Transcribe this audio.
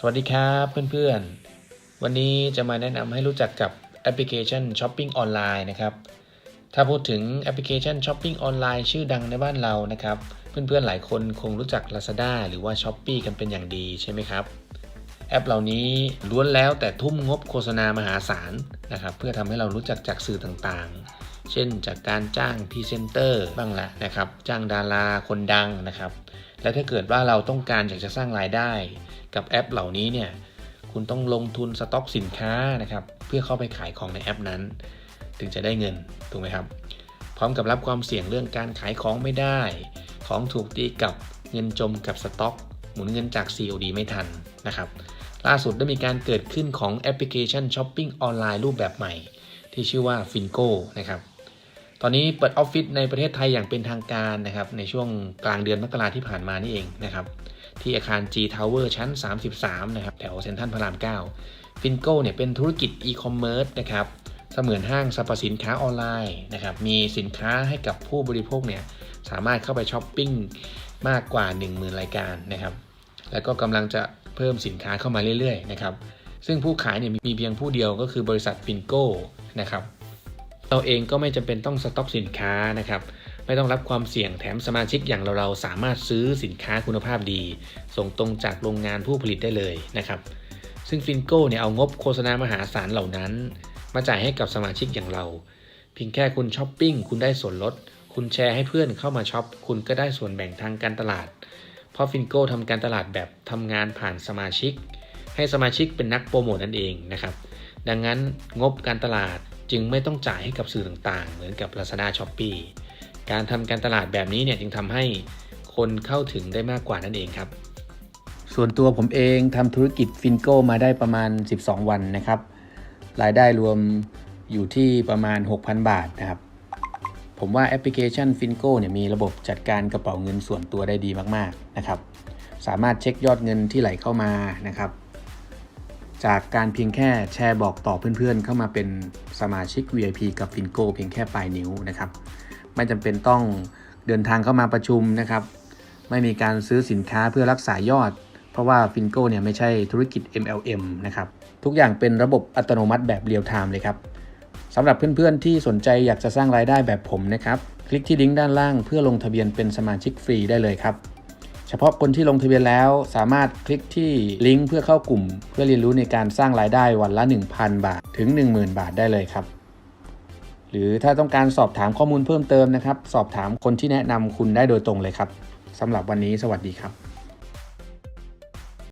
สวัสดีครับเพื่อนๆ วันนี้จะมาแนะนำให้รู้จักกับแอปพลิเคชันช้อปปิ้งออนไลน์นะครับ ถ้าพูดถึงแอปพลิเคชันช้อปปิ้งออนไลน์ชื่อดังในบ้านเรานะครับ เพื่อนๆหลายคนคงรู้จัก Lazada หรือว่า s h อ p e e กันเป็นอย่างดีใช่ไหมครับ แอปเหล่านี้ล้วนแล้วแต่ทุ่มงบโฆษณามหาศาลนะครับ เพื่อทำให้เรารู้จักจากสื่อต่างๆ เช่นจากการจ้างพรีเซนเตอร์บ้างละนะครับ จ้างดาราคนดังนะครับ และถ้าเกิดว่าเราต้องการอยากจะสร้างรายได้ กับแอปเหล่านี้เนี่ยคุณต้องลงทุนสต็อกสินค้านะครับเพื่อเข้าไปขายของในแอปนั้น ถึงจะได้เงินถูกไหมครับ พร้อมกับรับความเสี่ยงเรื่องการขายของไม่ได้ ของถูกตีกับเงินจมกับสต็อก หมุนเงินจาก COD ไม่ทันนะครับล่าสุดได้มีการเกิดขึ้นของแอปพลิเคชันช้อปปิ้งออนไลน์รูปแบบใหม่ ที่ชื่อว่า Finco นะครับตอนนี้เปิดออฟฟิศในประเทศไทยอย่างเป็นทางการนะครับในช่วงกลางเดือนมกราที่ผ่านมานี่เองนะครับ ที่อาคาร G Tower ชั้น 33 นะครับ แถวเซ็นทรัลพระราม 9 ฟินโก้เนี่ยเป็นธุรกิจอีคอมเมิร์ซนะครับเสมือนห้างสรรพสินค้าออนไลน์นะครับ มีสินค้าให้กับผู้บริโภคเนี่ยสามารถเข้าไปช้อปปิ้งมากกว่า 10,000 รายการนะครับ แล้วก็กำลังจะเพิ่มสินค้าเข้ามาเรื่อยๆนะครับ ซึ่งผู้ขายเนี่ยมีเพียงผู้เดียวก็คือบริษัทฟินโก้นะครับ เราเองก็ไม่จำเป็นต้องสต็อกสินค้านะครับ ไม่ต้องรับความเสี่ยงแถมสมาชิกอย่างเราๆสามารถซื้อสินค้าคุณภาพดี ส่งตรงจากโรงงานผู้ผลิตได้เลยนะครับ ซึ่งฟินโก้เนี่ยเอางบโฆษณามหาศาลเหล่านั้น มาจ่ายให้กับสมาชิกอย่างเรา เพียงแค่คุณช้อปปิ้งคุณได้ส่วนลด คุณแชร์ให้เพื่อนเข้ามาช็อปคุณก็ได้ส่วนแบ่งทางการตลาด เพราะฟินโก้ทำการตลาดแบบทำงานผ่านสมาชิก ให้สมาชิกเป็นนักโปรโมทนั่นเองนะครับดังนั้นงบการตลาดจึงไม่ต้องจ่ายให้กับสื่อต่างๆ เหมือนกับ Lazada s h o p e e การทำการตลาดแบบนี้เนี่ยจึงทำให้คนเข้าถึงได้มากกว่านั่นเองครับ ส่วนตัวผมเองทำธุรกิจฟินโกมาได้ประมาณ 12 วันนะครับ รายได้รวมอยู่ที่ประมาณ 6,000 บาทนะครับ ผมว่าแอปพลิเคชันฟินโกเนี่ยมีระบบจัดการกระเป๋าเงินส่วนตัวได้ดีมากๆนะครับ สามารถเช็คยอดเงินที่ไหลเข้ามานะครับ จากการเพียงแค่แชร์บอกต่อเพื่อนๆ เข้ามาเป็นสมาชิก VIP กับฟินโกเพียงแค่ปลายนิ้วนะครับ ไม่จำเป็นต้องเดินทางเข้ามาประชุมนะครับ ไม่มีการซื้อสินค้าเพื่อรักษายอด เพราะว่าฟินโกเนี่ยไม่ใช่ธุรกิจ MLM นะครับทุกอย่างเป็นระบบอัตโนมัติแบบเรียลไทม์เลยครับสำหรับเพื่อนๆที่สนใจอยากจะสร้างรายได้แบบผมนะครับคลิกที่ลิงก์ด้านล่างเพื่อลงทะเบียนเป็นสมาชิกฟรีได้เลยครับ เฉพาะคนที่ลงทะเบียนแล้วสามารถคลิกที่ลิงก์เพื่อเข้ากลุ่ม เพื่อเรียนรู้ในการสร้างรายได้วันละ 1,000 บาทถึง 10,000 บาทได้เลยครับ หรือถ้าต้องการสอบถามข้อมูลเพิ่มเติมนะครับ สอบถามคนที่แนะนำคุณได้โดยตรงเลยครับสำหรับวันนี้สวัสดีครับ